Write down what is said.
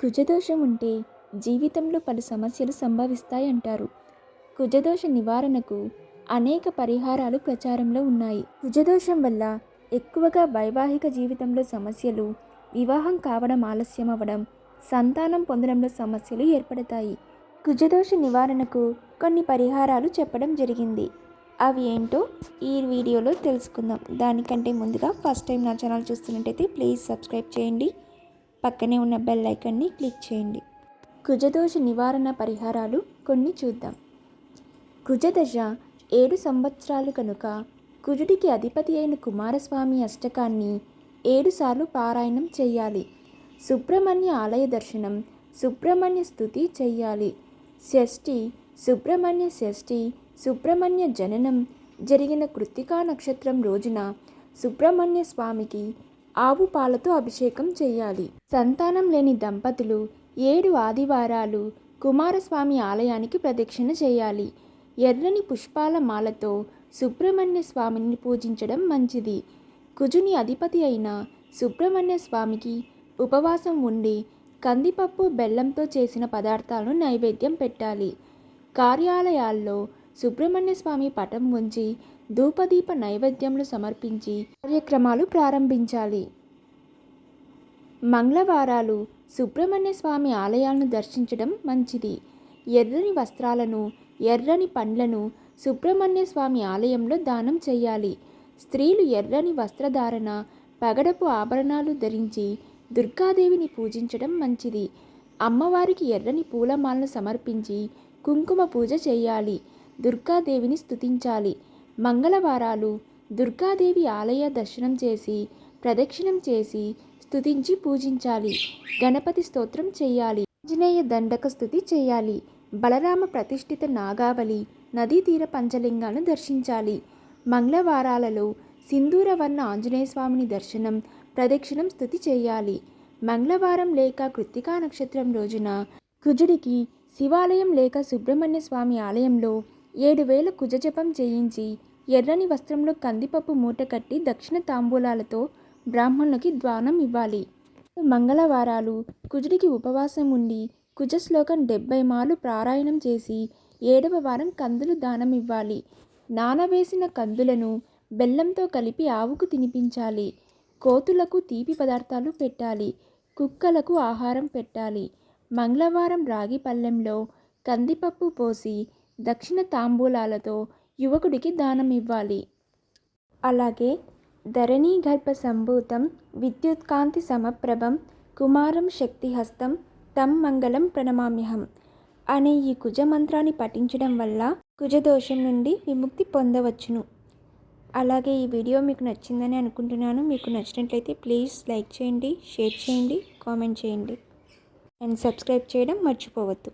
కుజదోషం ఉంటే జీవితంలో పలు సమస్యలు సంభవిస్తాయంటారు. కుజదోష నివారణకు అనేక పరిహారాలు ప్రచారంలో ఉన్నాయి. కుజదోషం వల్ల ఎక్కువగా వైవాహిక జీవితంలో సమస్యలు వివాహం కావడం ఆలస్యం అవ్వడం సంతానం పొందడంలో సమస్యలు ఏర్పడతాయి. కుజదోష నివారణకు కొన్ని పరిహారాలు చెప్పడం జరిగింది. అవి ఏంటో ఈ వీడియోలో తెలుసుకుందాం. దానికంటే ముందుగా ఫస్ట్ టైం నా ఛానల్ చూస్తున్నట్టయితే ప్లీజ్ సబ్స్క్రైబ్ చేయండి. పక్కనే ఉన్న బెల్ ఐకాన్ని క్లిక్ చేయండి. కుజదోష నివారణ పరిహారాలు కొన్ని చూద్దాం. కుజదశ ఏడు సంవత్సరాలు కనుక కుజుడికి అధిపతి అయిన కుమారస్వామి అష్టకాన్ని ఏడుసార్లు పారాయణం చేయాలి. సుబ్రహ్మణ్య ఆలయ దర్శనం సుబ్రహ్మణ్య స్థుతి చెయ్యాలి షష్ఠి సుబ్రహ్మణ్య షష్ఠి సుబ్రహ్మణ్య జననం జరిగిన కృత్తికా నక్షత్రం రోజున సుబ్రహ్మణ్య స్వామికి ఆవు పాలతో అభిషేకం చేయాలి సంతానం లేని దంపతులు ఏడు ఆదివారాలు కుమారస్వామి ఆలయానికి ప్రదక్షిణ చేయాలి ఎర్రని పుష్పాల మాలతో సుబ్రహ్మణ్య స్వామిని పూజించడం మంచిది. కుజుని అధిపతి అయిన సుబ్రహ్మణ్య స్వామికి ఉపవాసం ఉండి కందిపప్పు బెల్లంతో చేసిన పదార్థాలను నైవేద్యం పెట్టాలి. కార్యాలయాల్లో సుబ్రహ్మణ్య స్వామి పటం ఉంచి ధూపదీప నైవేద్యములు సమర్పించి కార్యక్రమాలు ప్రారంభించాలి. మంగళవారాలు సుబ్రహ్మణ్య స్వామి ఆలయాలను దర్శించడం మంచిది. ఎర్రని వస్త్రాలను ఎర్రని పండ్లను సుబ్రహ్మణ్య స్వామి ఆలయంలో దానం చేయాలి. స్త్రీలు ఎర్రని వస్త్రధారణ పగడపు ఆభరణాలు ధరించి దుర్గాదేవిని పూజించడం మంచిది. అమ్మవారికి ఎర్రని పూలమాలను సమర్పించి కుంకుమ పూజ చేయాలి. దుర్గాదేవిని స్థుతించాలి మంగళవారాలు దుర్గాదేవి ఆలయ దర్శనం చేసి ప్రదక్షిణం చేసి స్థుతించి పూజించాలి. గణపతి స్తోత్రం చేయాలి. ఆంజనేయ దండక స్థుతి చేయాలి. బలరామ ప్రతిష్ఠిత నాగావళి నదీ తీర పంచలింగాలను దర్శించాలి. మంగళవారాలలో సింధూరవర్ణ ఆంజనేయ స్వామిని దర్శనం ప్రదక్షిణం స్థుతి చేయాలి. మంగళవారం లేక కృత్తికా నక్షత్రం రోజున కుజుడికి శివాలయం లేక సుబ్రహ్మణ్య స్వామి ఆలయంలో ఏడు వేల కుజజపం చేయించి ఎర్రని వస్త్రంలో కందిపప్పు మూట కట్టి దక్షిణ తాంబూలాలతో బ్రాహ్మణులకి ద్వానం ఇవ్వాలి. మంగళవారాలు కుజుడికి ఉపవాసం ఉండి కుజశ్లోకం డెబ్బై మార్లు ప్రారాయణం చేసి ఏడవ వారం కందులు దానం ఇవ్వాలి. నానవేసిన కందులను బెల్లంతో కలిపి ఆవుకు తినిపించాలి. కోతులకు తీపి పదార్థాలు పెట్టాలి. కుక్కలకు ఆహారం పెట్టాలి. మంగళవారం రాగి పళ్ళెంలో కందిపప్పు పోసి దక్షిణ తాంబూలాలతో యువకుడికి దానం ఇవ్వాలి. అలాగే ధరణీ గర్భ సంభూతం విద్యుత్కాంతి సమప్రభం కుమారం శక్తిహస్తం తం మంగళం ప్రణమామ్యహం అనే ఈ కుజ మంత్రాన్ని పఠించడం వల్ల కుజదోషం నుండి విముక్తి పొందవచ్చును. అలాగే ఈ వీడియో మీకు నచ్చిందని అనుకుంటున్నాను. మీకు నచ్చినట్లయితే ప్లీజ్ లైక్ చేయండి షేర్ చేయండి కామెంట్ చేయండి. అండ్ సబ్స్క్రైబ్ చేయడం మర్చిపోవద్దు.